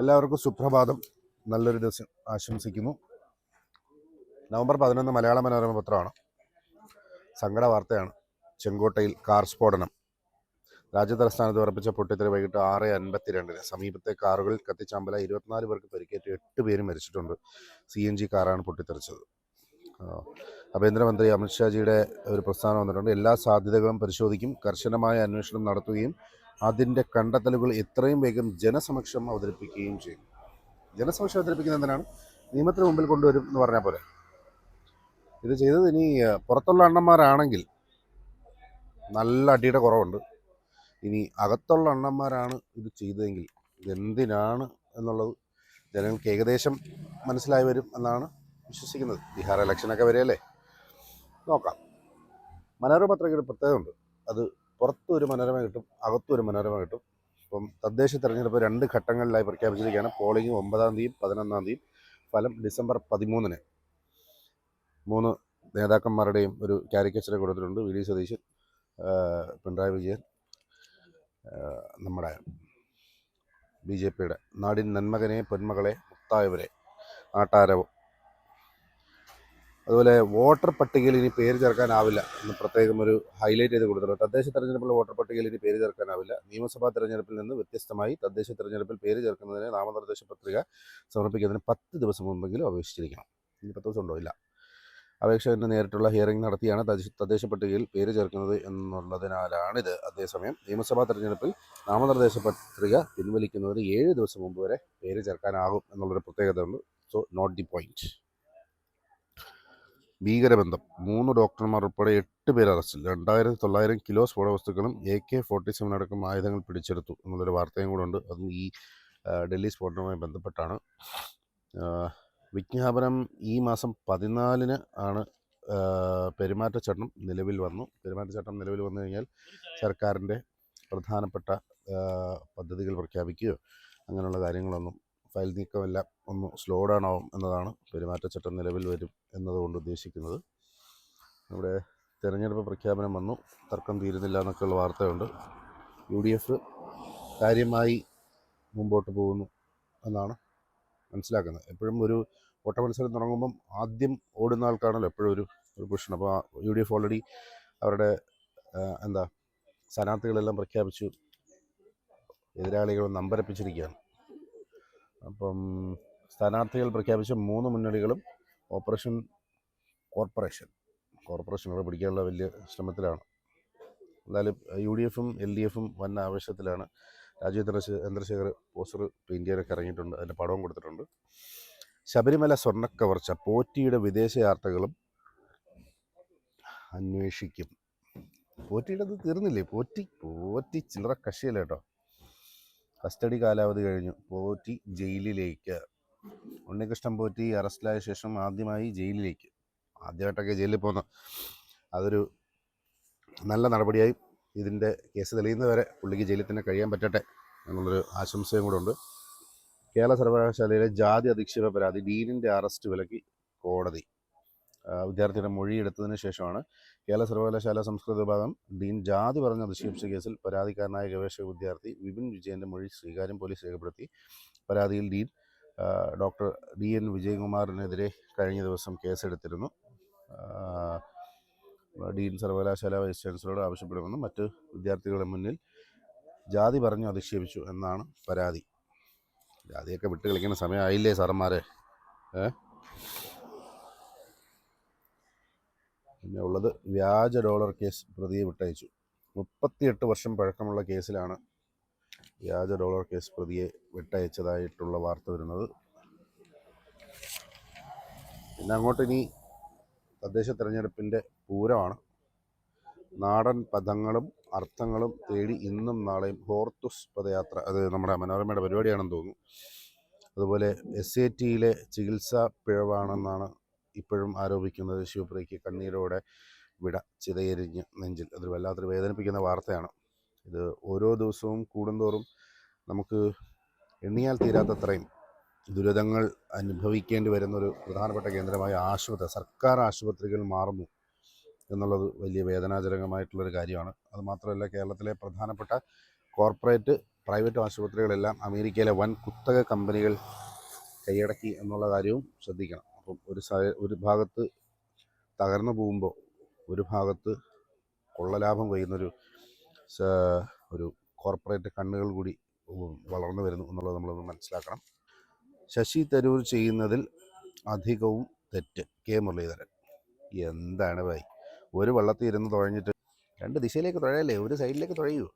എല്ലാവർക്കും സുപ്രഭാതം. നല്ലൊരു ദിവസം ആശംസിക്കുന്നു. നവംബർ പതിനൊന്ന് മലയാള മനോരമ പത്രമാണ്. സങ്കട വാർത്തയാണ്. ചെങ്കോട്ടയിൽ കാർ സ്ഫോടനം. രാജ്യതലസ്ഥാനത്ത് ഉറപ്പിച്ച പൊട്ടിത്തെറി വൈകിട്ട് ആറ് അൻപത്തിരണ്ടിന് സമീപത്തെ കാറുകളിൽ കത്തിച്ചാമ്പല ഇരുപത്തിനാല് പേർക്ക് പരിക്കേറ്റ് എട്ട് പേര് മരിച്ചിട്ടുണ്ട്. സി എൻ ജി കാറാണ് പൊട്ടിത്തെറിച്ചത്. ആഭ്യന്തരമന്ത്രി അമിത്ഷാജിയുടെ ഒരു പ്രസ്ഥാനം വന്നിട്ടുണ്ട്. എല്ലാ സാധ്യതകളും പരിശോധിക്കും കർശനമായ അന്വേഷണം നടത്തുകയും അതിന്റെ കണ്ടെത്തലുകൾ എത്രയും വേഗം ജനസമക്ഷം അവതരിപ്പിക്കുകയും ചെയ്യും ജനസമക്ഷം അവതരിപ്പിക്കുന്നത് എന്തിനാണ്? നിയമത്തിന് മുമ്പിൽ കൊണ്ടുവരും എന്ന് പറഞ്ഞാൽ പോലെ ഇത് ചെയ്തത് ഇനി പുറത്തുള്ള അണ്ണന്മാരാണെങ്കിൽ നല്ല അടിയുടെ കുറവുണ്ട്. ഇനി അകത്തുള്ള അണ്ണന്മാരാണ് ഇത് ചെയ്തതെങ്കിൽ ഇതെന്തിനാണ് എന്നുള്ളത് ജനങ്ങൾക്ക് ഏകദേശം മനസ്സിലായി വരും എന്നാണ് വിശ്വസിക്കുന്നത്. ബീഹാർ ഇലക്ഷനൊക്കെ വരെയല്ലേ? നോക്കാം. മനോരമ പത്രയ്ക്ക് ഒരു പ്രത്യേകതയുണ്ട്. അത് പുറത്തും ഒരു മനോരമ കിട്ടും അകത്തും ഒരു മനോരമ കിട്ടും. ഇപ്പം തദ്ദേശ തെരഞ്ഞെടുപ്പ് രണ്ട് ഘട്ടങ്ങളിലായി പ്രഖ്യാപിച്ചിരിക്കുകയാണ്. പോളിംഗ് ഒമ്പതാം തീയതി പതിനൊന്നാം തീയതി ഫലം ഡിസംബർ പതിമൂന്നിന്. മൂന്ന് നേതാക്കന്മാരുടെയും ഒരു കാരിക്കേച്ചർ കൊടുത്തിട്ടുണ്ട്. വി ഡി സതീശൻ പിണറായി വിജയൻ നമ്മുടെ ബി ജെ പിയുടെ നാടിൻ നന്മകനെ പൊന്മകളെ മുത്തായവരെ നാട്ടാരവും. അതുപോലെ വോട്ടർ പട്ടികയിൽ ഇനി പേര് ചേർക്കാനാവില്ല എന്ന് പ്രത്യേകം ഒരു ഹൈലൈറ്റ് ചെയ്ത് കൊടുത്തിട്ടുണ്ട്. തദ്ദേശ തെരഞ്ഞെടുപ്പിലെ വോട്ടർ പട്ടികയിൽ ഇനി പേര് ചേർക്കാനാവില്ല. നിയമസഭാ തെരഞ്ഞെടുപ്പിൽ നിന്ന് വ്യത്യസ്തമായി തദ്ദേശ തെരഞ്ഞെടുപ്പിൽ പേര് ചേർക്കുന്നതിന് നാമനിർദ്ദേശ പത്രിക സമർപ്പിക്കുന്നതിന് പത്ത് ദിവസം മുമ്പെങ്കിലും അപേക്ഷിച്ചിരിക്കണം. ഇനി പത്ത് ദിവസം ഉണ്ടോ? ഇല്ല. അപേക്ഷകന് നേരിട്ടുള്ള ഹിയറിംഗ് നടത്തിയാണ് തദ്ദേശ പട്ടികയിൽ പേര് ചേർക്കുന്നത് എന്നുള്ളതിനാലാണിത്. അതേസമയം നിയമസഭാ തെരഞ്ഞെടുപ്പിൽ നാമനിർദ്ദേശ പത്രിക പിൻവലിക്കുന്നതിന് ഏഴ് ദിവസം മുമ്പ് വരെ പേര് ചേർക്കാനാകും എന്നുള്ളൊരു പ്രത്യേകത ഉണ്ട് സോ നോട്ട് ദി പോയിന്റ് ഭീകരബന്ധം. മൂന്ന് ഡോക്ടർമാർ ഉൾപ്പെടെ എട്ട് പേർ അറസ്റ്റിൽ. രണ്ടായിരത്തി തൊള്ളായിരം കിലോ സ്ഫോടക വസ്തുക്കളും എ കെ ഫോർട്ടി സെവൻ അടക്കം ആയുധങ്ങൾ പിടിച്ചെടുത്തു എന്നുള്ളൊരു വാർത്തയും കൂടെ ഉണ്ട്. അതും ഈ ഡൽഹി സ്ഫോടനവുമായി ബന്ധപ്പെട്ടാണ്. വിജ്ഞാപനം ഈ മാസം പതിനാലിന് ആണ് പെരുമാറ്റച്ചട്ടം നിലവിൽ വന്നു. പെരുമാറ്റച്ചട്ടം നിലവിൽ വന്നു കഴിഞ്ഞാൽ സർക്കാരിന്റെ പ്രധാനപ്പെട്ട പദ്ധതികൾ പ്രഖ്യാപിക്കുകയോ അങ്ങനെയുള്ള കാര്യങ്ങളൊന്നും ഫയൽ നീക്കമെല്ലാം ഒന്ന് സ്ലോ ഡൗൺ ആവും എന്നതാണ് പെരുമാറ്റച്ചട്ടം നിലവിൽ വരും എന്നതുകൊണ്ട് ഉദ്ദേശിക്കുന്നത്. ഇവിടെ തെരഞ്ഞെടുപ്പ് പ്രഖ്യാപനം വന്നു. തർക്കം തീരുന്നില്ല എന്നൊക്കെയുള്ള വാർത്തയുണ്ട്. യു ഡി എഫ് കാര്യമായി മുമ്പോട്ട് പോകുന്നു എന്നാണ് മനസ്സിലാക്കുന്നത്. എപ്പോഴും ഒരു ഓട്ട മത്സരം തുടങ്ങുമ്പം ആദ്യം ഓടുന്ന ആൾക്കാണല്ലോ എപ്പോഴും ഒരു ഒരു പൊസിഷൻ അപ്പോൾ യു ഡി എഫ് ഓൾറെഡി അവരുടെ എന്താ സ്ഥാനാർത്ഥികളെല്ലാം പ്രഖ്യാപിച്ചു. എതിരാളികളും നമ്പരപ്പിച്ചിരിക്കുകയാണ് അപ്പം സ്ഥാനാർത്ഥികൾ പ്രഖ്യാപിച്ച മൂന്ന് മുന്നണികളും ഓപ്പറേഷൻ കോർപ്പറേഷൻ. കോർപ്പറേഷനുകളെ പിടിക്കാനുള്ള വലിയ ശ്രമത്തിലാണ്. എന്നാലും യു ഡി എഫും എൽ ഡി എഫും വൻ ആവേശത്തിലാണ് രാജീവ് ചന്ദ്രശേ- ചന്ദ്രശേഖർ പോസ്റ്റർ പെയിന്റ് ചെയ്യാനൊക്കെ ഇറങ്ങിയിട്ടുണ്ട്. അതിന്റെ പടവും കൊടുത്തിട്ടുണ്ട്. ശബരിമല സ്വർണക്കവർച്ച പോറ്റിയുടെ വിദേശ യാത്രകളും അന്വേഷിക്കും. പോറ്റിയുടെ അത് തീർന്നില്ലേ? പോറ്റി പോറ്റി ചില്ലറ കഷിയല്ല കേട്ടോ? കസ്റ്റഡി കാലാവധി കഴിഞ്ഞു. പോറ്റി ജയിലിലേക്ക്. ഉണ്ണികൃഷ്ണൻ പോറ്റി അറസ്റ്റിലായ ശേഷം ആദ്യമായി ജയിലിലേക്ക്. ആദ്യമായിട്ടൊക്കെ ജയിലിൽ പോകുന്ന അതൊരു നല്ല നടപടിയായി ഇതിന്റെ കേസ് തെളിയുന്നവരെ പുള്ളിക്ക് ജയിലിൽ തന്നെ കഴിയാൻ പറ്റട്ടെ എന്നുള്ളൊരു ആശംസയും കൂടെ ഉണ്ട്. കേരള സർവകലാശാലയിലെ ജാതി അധിക്ഷേപ പരാതി ഡീനിന്റെ അറസ്റ്റ് വിലക്കി കോടതി. വിദ്യാർത്ഥിയുടെ മൊഴി എടുത്തതിന് ശേഷമാണ് കേരള സർവകലാശാല സംസ്കൃത വിഭാഗം ഡീൻ ജാതി പറഞ്ഞ അധിക്ഷേപിച്ച കേസിൽ പരാതിക്കാരനായ ഗവേഷക വിദ്യാർത്ഥി വിപിൻ വിജയന്റെ മൊഴി സ്വീകാര്യം പോലീസ് രേഖപ്പെടുത്തി. പരാതിയിൽ ഡീൻ ഡോക്ടർ ഡി എൻ വിജയകുമാറിനെതിരെ കഴിഞ്ഞ ദിവസം കേസെടുത്തിരുന്നു. ഡീൻ സർവകലാശാല വൈസ് ചാൻസലറോട് ആവശ്യപ്പെടുമെന്നും മറ്റ് വിദ്യാർത്ഥികളുടെ മുന്നിൽ ജാതി പറഞ്ഞു അധിക്ഷേപിച്ചു എന്നാണ് പരാതി. ജാതിയൊക്കെ വിട്ട് കളിക്കുന്ന സമയമായില്ലേ സാറന്മാരെ? ഏ? പിന്നെ ഉള്ളത്. വ്യാജ ഡോളർ കേസ് പ്രതിയെ വിട്ടയച്ചു. മുപ്പത്തിയെട്ട് വർഷം പഴക്കമുള്ള കേസിലാണ് വ്യാജ ഡോളർ കേസ് പ്രതിയെ വിട്ടയച്ചതായിട്ടുള്ള വാർത്ത വരുന്നത്. പിന്നെ അങ്ങോട്ട് ഇനി തദ്ദേശ തിരഞ്ഞെടുപ്പിന്റെ പൂരമാണ്. നാടൻ പദങ്ങളും അർത്ഥങ്ങളും തേടി ഇന്നും നാളെയും ഹോർത്തുസ് പദയാത്ര അത് നമ്മുടെ മനോരമയുടെ പരിപാടിയാണെന്ന് തോന്നുന്നു. അതുപോലെ എസ് എ ടിയിലെ ചികിത്സാ പിഴവാണെന്നാണ് ഇപ്പോഴും ആരോപിക്കുന്നത് ശിവപ്രിയയ്ക്ക് കണ്ണീരോടെ വിട ചിതയെരിഞ്ഞ് നെഞ്ചിൽ. അതൊരു വല്ലാത്തൊരു വേദനിപ്പിക്കുന്ന വാർത്തയാണ്. ഇത് ഓരോ ദിവസവും കൂടുന്തോറും നമുക്ക് എണ്ണിയാൽ തീരാത്തത്രയും ദുരിതങ്ങൾ അനുഭവിക്കേണ്ടി വരുന്ന ഒരു പ്രധാനപ്പെട്ട കേന്ദ്രമായ ആശുപത്രി സർക്കാർ ആശുപത്രികൾ മാറുന്നു എന്നുള്ളത് വലിയ വേദനാജനകമായിട്ടുള്ളൊരു കാര്യമാണ്. അതുമാത്രമല്ല കേരളത്തിലെ പ്രധാനപ്പെട്ട കോർപ്പറേറ്റ് പ്രൈവറ്റ് ആശുപത്രികളെല്ലാം അമേരിക്കയിലെ വൻ കുത്തക കമ്പനികൾ കൈയടക്കി എന്നുള്ള കാര്യവും ശ്രദ്ധിക്കണം. അപ്പം ഒരു ഒരു ഭാഗത്ത് തകർന്നു പോകുമ്പോൾ ഒരു ഭാഗത്ത് കൊള്ളലാഭം കൊയ്യുന്നൊരു ഒരു കോർപ്പറേറ്റ് കണ്ണുകൾ കൂടി വളർന്നു വരുന്നു എന്നുള്ളത് നമ്മളൊന്ന് മനസ്സിലാക്കണം. ശശി തരൂർ ചെയ്യുന്നതിൽ അധികവും തെറ്റ്. കെ മുരളീധരൻ. എന്താണ് ഭായി? ഒരു വള്ളത്തിൽ ഇരുന്ന് തുഴഞ്ഞിട്ട് രണ്ട് ദിശയിലേക്ക് തുഴയല്ലേ? ഒരു സൈഡിലേക്ക് തുഴയൂ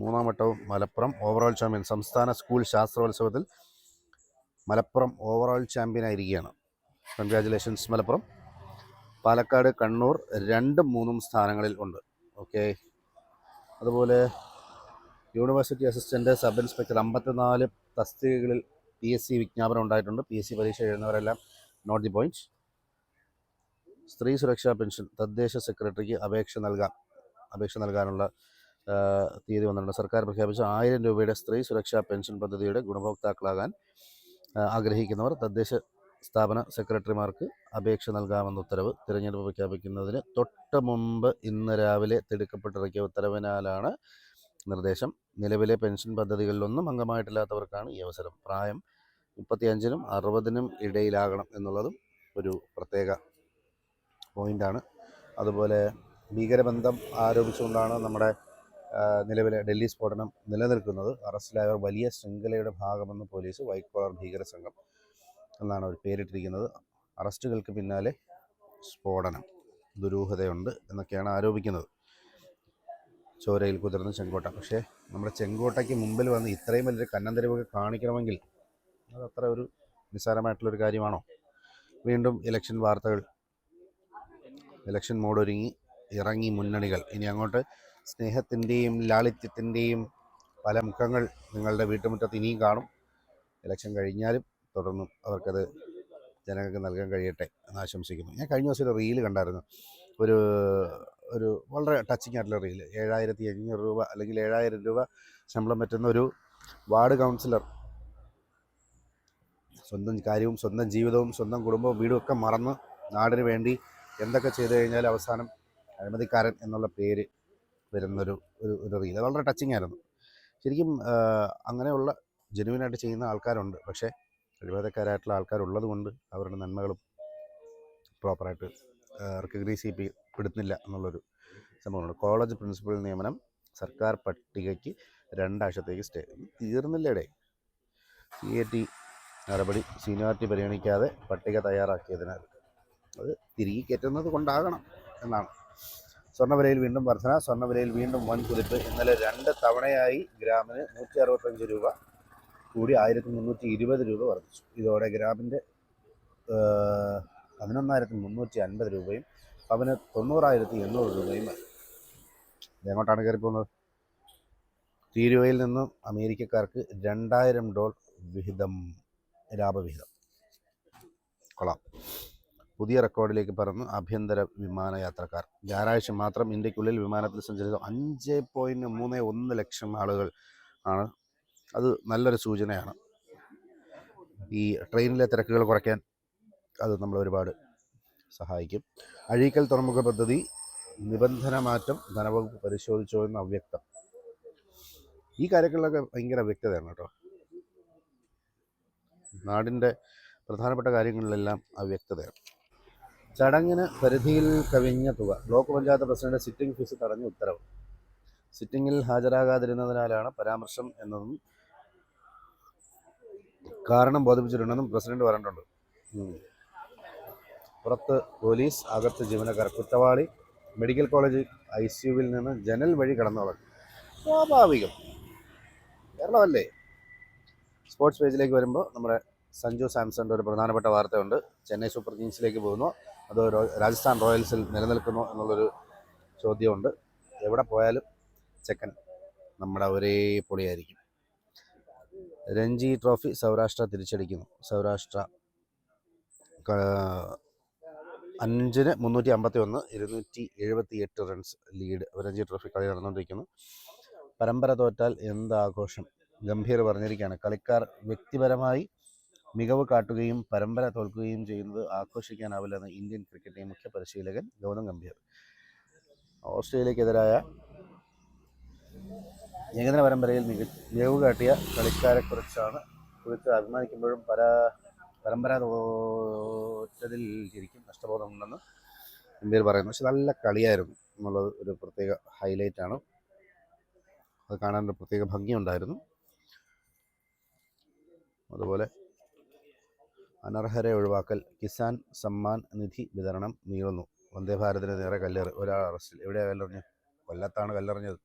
മൂന്നാം വട്ടവും മലപ്പുറം ഓവറോൾ ചാമ്പ്യൻ സംസ്ഥാന സ്കൂൾ ശാസ്ത്രോത്സവത്തിൽ മലപ്പുറം ഓവറോൾ ചാമ്പ്യൻ ആയിരിക്കുകയാണ്. കൺഗ്രാറ്റുലേഷൻസ് മലപ്പുറം. പാലക്കാട് കണ്ണൂർ രണ്ടും മൂന്നും സ്ഥാനങ്ങളിൽ ഉണ്ട്. ഓക്കെ അതുപോലെ യൂണിവേഴ്സിറ്റി അസിസ്റ്റന്റ് സബ് ഇൻസ്പെക്ടർ അമ്പത്തിനാല് തസ്തികകളിൽ പി എസ് സി വിജ്ഞാപനം ഉണ്ടായിട്ടുണ്ട്. പി എസ് സി പരീക്ഷ എഴുതുന്നവരെല്ലാം നോട്ട് ദി പോയിന്റ് സ്ത്രീ സുരക്ഷാ പെൻഷൻ തദ്ദേശ സെക്രട്ടറിക്ക് അപേക്ഷ നൽകാം അപേക്ഷ നൽകാനുള്ള തീയതി വന്നിട്ടുണ്ട്. സർക്കാർ പ്രഖ്യാപിച്ച ആയിരം രൂപയുടെ സ്ത്രീ സുരക്ഷാ പെൻഷൻ പദ്ധതിയുടെ ഗുണഭോക്താക്കളാകാൻ ആഗ്രഹിക്കുന്നവർ തദ്ദേശ സ്ഥാപന സെക്രട്ടറിമാർക്ക് അപേക്ഷ നൽകാമെന്ന ഉത്തരവ് തിരഞ്ഞെടുപ്പ് പ്രഖ്യാപിക്കുന്നതിന് തൊട്ട് മുമ്പ് ഇന്ന് രാവിലെ തിടുക്കപ്പെട്ടിറക്കിയ ഉത്തരവിനാലാണ് നിർദ്ദേശം. നിലവിലെ പെൻഷൻ പദ്ധതികളിലൊന്നും അംഗമായിട്ടില്ലാത്തവർക്കാണ് ഈ അവസരം. പ്രായം മുപ്പത്തിയഞ്ചിനും അറുപതിനും ഇടയിലാകണം എന്നുള്ളതും ഒരു പ്രത്യേക പോയിന്റാണ് അതുപോലെ ഭീകരബന്ധം ആരോപിച്ചുകൊണ്ടാണ് നമ്മുടെ നിലവിലെ ഡൽഹി സ്ഫോടനം നിലനിൽക്കുന്നത് അറസ്റ്റിലായവർ വലിയ ശൃംഖലയുടെ ഭാഗമെന്ന് പോലീസ് വൈറ്റ് കോളർ ഭീകര സംഘം എന്നാണ് അവർ പേരിട്ടിരിക്കുന്നത്. അറസ്റ്റുകൾക്ക് പിന്നാലെ സ്ഫോടനം ദുരൂഹതയുണ്ട് എന്നൊക്കെയാണ് ആരോപിക്കുന്നത്. ചോരയിൽ കുതിർന്ന ചെങ്കോട്ട. പക്ഷേ നമ്മുടെ ചെങ്കോട്ടയ്ക്ക് മുമ്പിൽ വന്ന് ഇത്രയും വലിയൊരു കന്നന്തരിവൊക്കെ കാണിക്കണമെങ്കിൽ അത് അത്ര ഒരു നിസ്സാരമായിട്ടുള്ളൊരു കാര്യമാണോ? വീണ്ടും ഇലക്ഷൻ വാർത്തകൾ. ഇലക്ഷൻ മോഡൊരുങ്ങി ഇറങ്ങി മുന്നണികൾ. ഇനി അങ്ങോട്ട് സ്നേഹത്തിന്റെയും ലാളിത്യത്തിന്റെയും പല മുഖങ്ങൾ നിങ്ങളുടെ വീട്ടുമുറ്റത്ത് ഇനിയും കാണും. ഇലക്ഷൻ കഴിഞ്ഞാലും തുടർന്നും അവർക്കത് ജനങ്ങൾക്ക് നൽകാൻ കഴിയട്ടെ എന്ന് ആശംസിക്കുന്നു. ഞാൻ കഴിഞ്ഞ ദിവസം ഒരു റീൽ കണ്ടായിരുന്നു. ഒരു ഒരു വളരെ ടച്ചിങ് ആയിട്ടുള്ള റീൽ ഏഴായിരത്തി അഞ്ഞൂറ് രൂപ അല്ലെങ്കിൽ ഏഴായിരം രൂപ ശമ്പളം പറ്റുന്ന ഒരു വാർഡ് കൗൺസിലർ സ്വന്തം കാര്യവും സ്വന്തം ജീവിതവും സ്വന്തം കുടുംബവും വീടും ഒക്കെ മറന്ന് നാടിന് വേണ്ടി എന്തൊക്കെ ചെയ്തു കഴിഞ്ഞാൽ അവസാനം അഴിമതിക്കാരൻ എന്നുള്ള പേര് വരുന്നൊരു ഒരു ഒരു റീൽ വളരെ ടച്ചിങ് ആയിരുന്നു. ശരിക്കും അങ്ങനെയുള്ള ജെനുവിനായിട്ട് ചെയ്യുന്ന ആൾക്കാരുണ്ട്. പക്ഷേ അഴിമതിക്കാരായിട്ടുള്ള ആൾക്കാരുള്ളത് കൊണ്ട് അവരുടെ നന്മകളും പ്രോപ്പറായിട്ട് റെക്കഗ്നൈസ് ചെയ്യപ്പെടുന്നില്ല എന്നുള്ളൊരു സംഭവമാണ് കോളേജ് പ്രിൻസിപ്പൽ നിയമനം സർക്കാർ പട്ടികയ്ക്ക് രണ്ടാഴ്ചത്തേക്ക് സ്റ്റേ തീർന്നില്ലേടേ സി എ ടി നടപടി സീനിയോറിറ്റി പരിഗണിക്കാതെ പട്ടിക തയ്യാറാക്കിയതിനാൽ അത് തിരികെ കയറ്റുന്നത് കൊണ്ടാകണം എന്നാണ്. സ്വർണവിലയിൽ വീണ്ടും വർധന സ്വർണവിലയിൽ വീണ്ടും വൻ കുതിപ്പ് ഇന്നലെ രണ്ട് തവണയായി ഗ്രാമിന് നൂറ്റി അറുപത്തഞ്ച് രൂപ കൂടി ആയിരത്തി മുന്നൂറ്റി ഇരുപത് രൂപ വർദ്ധിച്ചു. ഇതോടെ ഗ്രാമിന്റെ പതിനൊന്നായിരത്തി മുന്നൂറ്റി അൻപത് രൂപയും പവന് തൊണ്ണൂറായിരത്തി എണ്ണൂറ് രൂപയും എങ്ങോട്ടാണ് കയറി പോകുന്നത്? തീരുവയിൽ നിന്നും അമേരിക്കക്കാർക്ക് രണ്ടായിരം ഡോളർ വിഹിതം ലാഭവിഹിതം. കൊള്ളാം. പുതിയ റെക്കോർഡിലേക്ക് പറന്ന് ആഭ്യന്തര വിമാനയാത്രക്കാർ. ഞായറാഴ്ച മാത്രം ഇന്ത്യക്കുള്ളിൽ വിമാനത്തിൽ സഞ്ചരിച്ച അഞ്ച് പോയിന്റ് മൂന്ന് ഒന്ന് ലക്ഷം ആളുകൾ ആണ്. അത് നല്ലൊരു സൂചനയാണ്. ഈ ട്രെയിനിലെ തിരക്കുകൾ കുറയ്ക്കാൻ അത് നമ്മൾ ഒരുപാട് സഹായിക്കും. അഴീക്കൽ തുറമുഖ പദ്ധതി നിബന്ധന മാറ്റം ധനവകുപ്പ് പരിശോധിച്ചോ എന്ന് അവ്യക്തം. ഈ കാര്യങ്ങളിലൊക്കെ ഭയങ്കര വ്യക്തതയാണ് കേട്ടോ. നാടിന്റെ പ്രധാനപ്പെട്ട കാര്യങ്ങളിലെല്ലാം അവ്യക്തതയാണ്. ചടങ്ങിന് പരിധിയിൽ കവിഞ്ഞ തുക. Block panchayat president sitting fees തടഞ്ഞ ഉത്തരവ്. സിറ്റിംഗിൽ ഹാജരാകാതിരുന്നതിനാലാണ് പരാമർശം എന്നതും കാരണം ബോധിപ്പിച്ചിട്ടുണ്ടെന്നും പ്രസിഡന്റ് പറഞ്ഞിട്ടുണ്ട്. പുറത്ത് പോലീസ് അകത്ത് ജീവനക്കാർ. കുറ്റവാളി മെഡിക്കൽ കോളേജ് ഐ സിയുവിൽ നിന്ന് ജനൽ വഴി കടന്നവൾ. സ്വാഭാവികം. കേരളമല്ലേ? സ്പോർട്സ് പേജിലേക്ക് വരുമ്പോൾ നമ്മുടെ സഞ്ജു സാംസന്റെ ഒരു പ്രധാനപ്പെട്ട വാർത്തയുണ്ട്. ചെന്നൈ സൂപ്പർ കിങ്സിലേക്ക് പോകുന്നു. അതോ രാജസ്ഥാൻ റോയൽസിൽ നിലനിൽക്കുന്നു എന്നുള്ളൊരു ചോദ്യമുണ്ട്. എവിടെ പോയാലും ചെക്കൻ നമ്മുടെ ഒരേ പൊളിയായിരിക്കും. രഞ്ജി ട്രോഫി സൗരാഷ്ട്ര തിരിച്ചടിക്കുന്നു. സൗരാഷ്ട്ര അഞ്ചിന് മുന്നൂറ്റി അമ്പത്തി ഒന്ന് ഇരുന്നൂറ്റി എഴുപത്തി എട്ട് റൺസ് ലീഡ് രഞ്ജി ട്രോഫി കളി നടന്നുകൊണ്ടിരിക്കുന്നു. പരമ്പര തോറ്റാൽ എന്താഘോഷം? ഗംഭീർ പറഞ്ഞിരിക്കുകയാണ്. കളിക്കാർ വ്യക്തിപരമായി മികവ് കാട്ടുകയും പരമ്പര തോൽക്കുകയും ചെയ്യുന്നത് ആഘോഷിക്കാനാവില്ലെന്ന് ഇന്ത്യൻ ക്രിക്കറ്റ് ടീം മുഖ്യ പരിശീലകൻ ഗൗതം ഗംഭീർ. ഓസ്ട്രേലിയക്കെതിരായ ഏകദിന പരമ്പരയിൽ മിക മികവ് കാട്ടിയ കളിക്കാരെക്കുറിച്ചാണ് കുറിച്ച് അഭിമാനിക്കുമ്പോഴും പല പരമ്പര തോറ്റതിൽ ശരിക്കും നഷ്ടബോധമുണ്ടെന്ന് ഗംഭീർ പറയുന്നു. പക്ഷെ നല്ല കളിയായിരുന്നു. എന്നുള്ളത് ഒരു പ്രത്യേക ഹൈലൈറ്റ് ആണ്. അത് കാണാൻ ഒരു പ്രത്യേക ഭംഗിയുണ്ടായിരുന്നു. അതുപോലെ അനർഹരെ ഒഴിവാക്കൽ കിസാൻ സമ്മാൻ നിധി വിതരണം നീളുന്നു. വന്ദേ ഭാരതിന് നേരെ കല്ലെറി. ഒരാൾ അറസ്റ്റിൽ. എവിടെയാണ് കല്ലെറിഞ്ഞ് കൊല്ലത്താണ് കല്ലെറിഞ്ഞത്.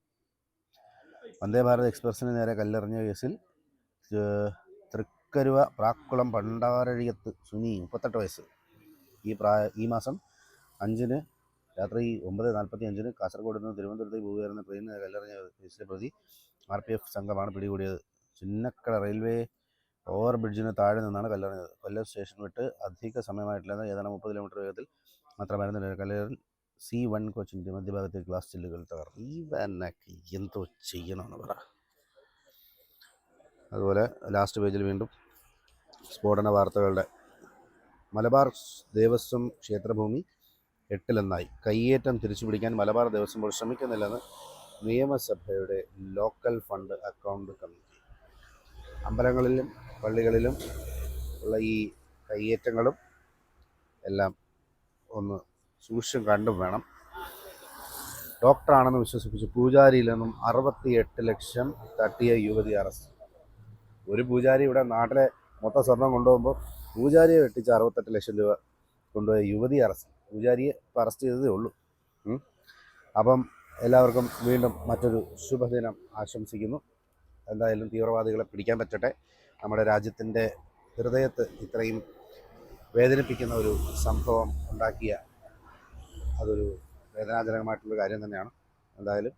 വന്ദേ ഭാരത് എക്സ്പ്രസിന് നേരെ കല്ലെറിഞ്ഞ കേസിൽ തൃക്കരുവ പ്രാക്കുളം പണ്ടാരഴിയത്ത് സുനി മുപ്പത്തെട്ട് വയസ്സ്. ഈ പ്രായ ഈ മാസം അഞ്ചിന് രാത്രി ഒമ്പത് നാൽപ്പത്തി അഞ്ചിന് കാസർഗോഡ് നിന്ന് തിരുവനന്തപുരത്തേക്ക് പോകുകയായിരുന്ന ട്രെയിനിന് കല്ലെറിഞ്ഞ കേസിലെ പ്രതി ആർ പി എഫ് സംഘമാണ് പിടികൂടിയത്. ചിന്നക്കട റെയിൽവേ ഓവർ ബ്രിഡ്ജിന് താഴെ നിന്നാണ് കല്ലെറിഞ്ഞത്. കൊല്ലം സ്റ്റേഷൻ വിട്ട് അധിക സമയമായിട്ടില്ലെന്ന് ഏതാണ്ട് മുപ്പത് കിലോമീറ്റർ വേഗത്തിൽ മാത്രമായിരുന്നു കല്ലേറിൽ സി വൺ കോച്ചിന്റെ മധ്യഭാഗത്തെ ഗ്ലാസ് ചില്ലുകൾ തകർന്നു. ഈ വാനക്ക് എന്തോ ചെയ്യണമെന്ന് പറ. അതുപോലെ ലാസ്റ്റ് പേജിൽ വീണ്ടും സ്ഫോടന വാർത്തകളുടെ മലബാർ ദേവസ്വം ക്ഷേത്രഭൂമി എട്ടിലെന്നായി. കയ്യേറ്റം തിരിച്ചുപിടിക്കാൻ മലബാർ ദേവസ്വം ബോർഡ് ശ്രമിക്കുന്നില്ലെന്ന് നിയമസഭയുടെ ലോക്കൽ ഫണ്ട് അക്കൗണ്ട് കമ്മിറ്റി അമ്പലങ്ങളിലും പള്ളികളിലും ഉള്ള ഈ കയ്യേറ്റങ്ങളും എല്ലാം ഒന്ന് സൂക്ഷിച്ചും കണ്ടും വേണം. ഡോക്ടറാണെന്ന് വിശ്വസിപ്പിച്ച് പൂജാരിയിൽ നിന്നും അറുപത്തിയെട്ട് ലക്ഷം തട്ടിയ യുവതി അറസ്റ്റ്. ഒരു പൂജാരി ഇവിടെ നാട്ടിലെ മൊത്തം സ്വർണം കൊണ്ടുപോകുമ്പോൾ പൂജാരിയെ വെട്ടിച്ച് അറുപത്തെട്ട് ലക്ഷം രൂപ കൊണ്ടുപോയ യുവതി അറസ്റ്റ്. പൂജാരിയെ അറസ്റ്റ് ചെയ്തതേ ഉള്ളൂ. അപ്പം എല്ലാവർക്കും വീണ്ടും മറ്റൊരു ശുഭദിനം ആശംസിക്കുന്നു. എന്തായാലും തീവ്രവാദികളെ പിടിക്കാൻ പറ്റട്ടെ. നമ്മുടെ രാജ്യത്തിന്റെ ഹൃദയത്ത് ഇത്രയും വേദനിപ്പിക്കുന്ന ഒരു സംഭവം ഉണ്ടാക്കിയ അതൊരു വേദനാജനകമായിട്ടുള്ള കാര്യം തന്നെയാണ്. എന്തായാലും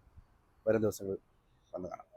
വരും ദിവസങ്ങളിൽ വന്നു കാണാം.